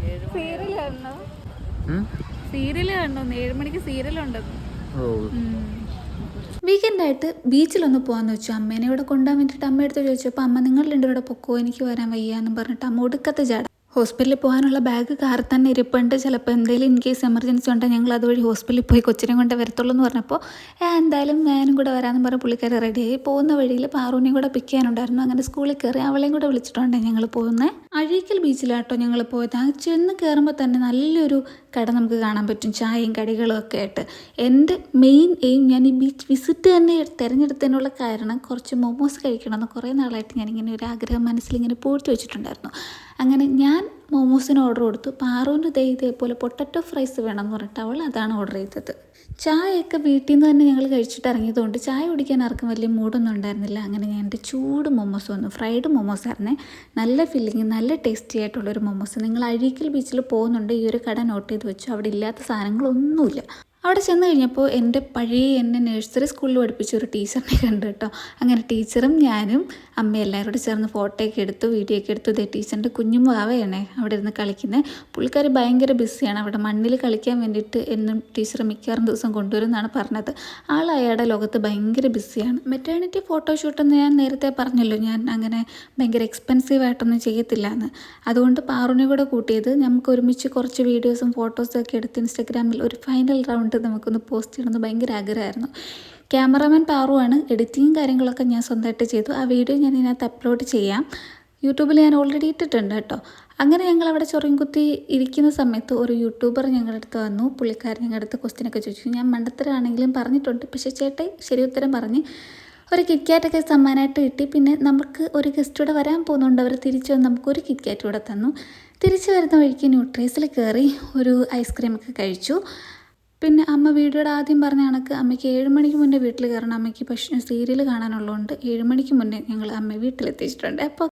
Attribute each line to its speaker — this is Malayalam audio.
Speaker 1: സീരിയൽ? സീരിയൽ കണ്ടോ? ഏഴ് മണിക്ക് സീരിയൽ ഉണ്ടെന്ന്
Speaker 2: വീക്കെൻഡായിട്ട് ബീച്ചിലൊന്ന് പോകാമെന്ന് വെച്ചു. അമ്മേനെ ഇവിടെ കൊണ്ടുപോകാൻ വേണ്ടിയിട്ട് അമ്മ എടുത്ത് ചോദിച്ചപ്പോൾ അമ്മ നിങ്ങൾ രണ്ടുപേരുടെ പൊക്കോ? എനിക്ക് വരാൻ വയ്യ എന്നും പറഞ്ഞിട്ട് അമ്മ ഒടുക്കത്തെ ജാട ഹോസ്പിറ്റലിൽ പോകാനുള്ള ബാഗ് കാറിൽ തന്നെ ഇരിപ്പുണ്ട്. ചിലപ്പോൾ എന്തെങ്കിലും ഇൻ കേസ് എമർജൻസി ഉണ്ടെങ്കിൽ ഞങ്ങൾ അതുവഴി ഹോസ്പിറ്റലിൽ പോയി കൊച്ചിനെ കൊണ്ട് വരത്തുള്ളൂ എന്ന് പറഞ്ഞപ്പോൾ എന്തായാലും ഞാനും കൂടെ വരാമെന്ന് പറഞ്ഞ് പുള്ളിക്കാരി റെഡിയായി പോകുന്ന വഴിയിൽ പാറൂനെയും കൂടെ പിക്ക് ചെയ്യാനുണ്ടായിരുന്നു. അങ്ങനെ സ്കൂളിൽ കയറി അവളെയും കൂടെ വിളിച്ചിട്ടുണ്ട് ഞങ്ങൾ പോകുന്നത് അഴീക്കൽ ബീച്ചിലാട്ടോ ഞങ്ങൾ പോയത്. ആ ചെന്ന് കയറുമ്പോൾ തന്നെ നല്ലൊരു കട നമുക്ക് കാണാൻ പറ്റും. ചായയും കടികളും ഒക്കെ ആയിട്ട്. എന്റെ മെയിൻ എയിം ഞാൻ ഈ ബീച്ച് വിസിറ്റ് തന്നെ തിരഞ്ഞെടുത്തതിനുള്ള കാരണം കുറച്ച് മൊമോസ് കഴിക്കണമെന്ന് കുറേ നാളായിട്ട് ഞാനിങ്ങനെ ഒരു ആഗ്രഹം മനസ്സിലിങ്ങനെ പൂഴ്ത്തി വെച്ചിട്ടുണ്ടായിരുന്നു. അങ്ങനെ ഞാൻ മോമോസിന് ഓർഡർ കൊടുത്തു. പാറുവിന്റെ ദേ ഇതേപോലെ പൊട്ടറ്റോ ഫ്രൈസ് വേണം എന്ന് പറഞ്ഞിട്ട് അവൾ അതാണ് ഓർഡർ ചെയ്തത്. ചായയൊക്കെ വീട്ടിൽ നിന്ന് തന്നെ ഞങ്ങൾ കഴിച്ചിട്ട് ഇറങ്ങിയതുകൊണ്ട് ചായ കുടിക്കാൻ ആർക്കും വലിയ മൂഡൊന്നും ഉണ്ടായിരുന്നില്ല. അങ്ങനെ ഞാൻ എന്റെ ചൂട് മൊമോസ് വന്നു. ഫ്രൈഡ് മൊമോസ് ആയിരുന്നേ. നല്ല ഫില്ലിങ് നല്ല ടേസ്റ്റി ആയിട്ടുള്ളൊരു മൊമോസ്. നിങ്ങൾ അഴീക്കൽ ബീച്ചിൽ പോകുന്നുണ്ട്. ഈ ഒരു കട നോട്ട് ചെയ്ത് വെച്ചു. അവിടെ ഇല്ലാത്ത സാധനങ്ങളൊന്നുമില്ല. അവിടെ ചെന്ന് കഴിഞ്ഞപ്പോൾ എന്റെ പഴയ എന്നെ നഴ്സറി സ്കൂളിൽ പഠിപ്പിച്ച ഒരു ടീച്ചറിനെ കണ്ടു കേട്ടോ. അങ്ങനെ ടീച്ചറും ഞാനും അമ്മയും എല്ലാവരും കൂടെ ചേർന്ന് ഫോട്ടോയൊക്കെ എടുത്തു വീഡിയോ ഒക്കെ എടുത്തു. ഇതേ ടീച്ചറിന്റെ കുഞ്ഞും വാവയാണേ അവിടെ ഇരുന്ന് കളിക്കുന്നത് പുള്ളിക്കാർ ഭയങ്കര ബിസിയാണ് അവിടെ മണ്ണിൽ കളിക്കാൻ വേണ്ടിയിട്ട് എന്നും ടീച്ചർ മിക്കവാറും ദിവസം കൊണ്ടുവരുമെന്നാണ് പറഞ്ഞത്. ആൾ അയാളുടെ ലോകത്ത് ഭയങ്കര ബിസിയാണ് മെറ്റേണിറ്റി ഫോട്ടോഷൂട്ടെന്ന് ഞാൻ നേരത്തെ പറഞ്ഞല്ലോ ഞാൻ അങ്ങനെ ഭയങ്കര എക്സ്പെൻസീവ് ആയിട്ടൊന്നും ചെയ്യത്തില്ല എന്ന് അതുകൊണ്ട് പാറുനെ കൂടെ കൂട്ടിയത് നമുക്ക് ഒരുമിച്ച് കുറച്ച് വീഡിയോസും ഫോട്ടോസും ഒക്കെ എടുത്ത് ഇൻസ്റ്റാഗ്രാമിൽ ഒരു ഫൈനൽ റൗണ്ട് നമുക്കൊന്ന് പോസ്റ്റ് ചെയ്യണമെന്ന് ഭയങ്കര ആഗ്രഹമായിരുന്നു. ക്യാമറാമാൻ പാറുവാണ്. എഡിറ്റിങ്ങും കാര്യങ്ങളൊക്കെ ഞാൻ സ്വന്തമായിട്ട് ചെയ്തു. ആ വീഡിയോ ഞാൻ ഇതിനകത്ത് അപ്ലോഡ് ചെയ്യാം. യൂട്യൂബിൽ ഞാൻ ഓൾറെഡി ഇട്ടിട്ടുണ്ട് കേട്ടോ. അങ്ങനെ ഞങ്ങൾ അവിടെ ചൊറിയും കുത്തി ഇരിക്കുന്ന സമയത്ത് ഒരു യൂട്യൂബർ ഞങ്ങളുടെ അടുത്ത് വന്നു. പുള്ളിക്കാരൻ ഞങ്ങളുടെ അടുത്ത് ക്വസ്റ്റ്യനൊക്കെ ചോദിച്ചു. ഞാൻ മണ്ടത്തരാണെങ്കിലും പറഞ്ഞിട്ടുണ്ട്. പക്ഷേ ചേട്ടൻ ശരി ഉത്തരം പറഞ്ഞ് ഒരു കിറ്റ്കാറ്റൊക്കെ സമ്മാനമായിട്ട് കിട്ടി. പിന്നെ നമുക്ക് ഒരു ഗസ്റ്റ് കൂടെ വരാൻ പോകുന്നുണ്ട്. അവർ തിരിച്ചു വന്ന് നമുക്കൊരു കിറ്റ്കാറ്റ് കൂടെ തന്നു. തിരിച്ചു വരുന്ന വഴിക്ക് ന്യൂട്രീസിൽ കയറി ഒരു ഐസ്ക്രീമൊക്കെ കഴിച്ചു. പിന്നെ അമ്മ വീഡിയോയുടെ ആദ്യം പറഞ്ഞ കണക്ക് അമ്മയ്ക്ക് ഏഴ് മണിക്ക് മുന്നേ വീട്ടിൽ കയറണം. അമ്മയ്ക്ക് പക്ഷേ സീരിയൽ കാണാനുള്ളതുകൊണ്ട് ഏഴ് മണിക്ക് മുന്നേ ഞങ്ങൾ അമ്മ വീട്ടിലെത്തിച്ചിട്ടുണ്ട്. അപ്പോൾ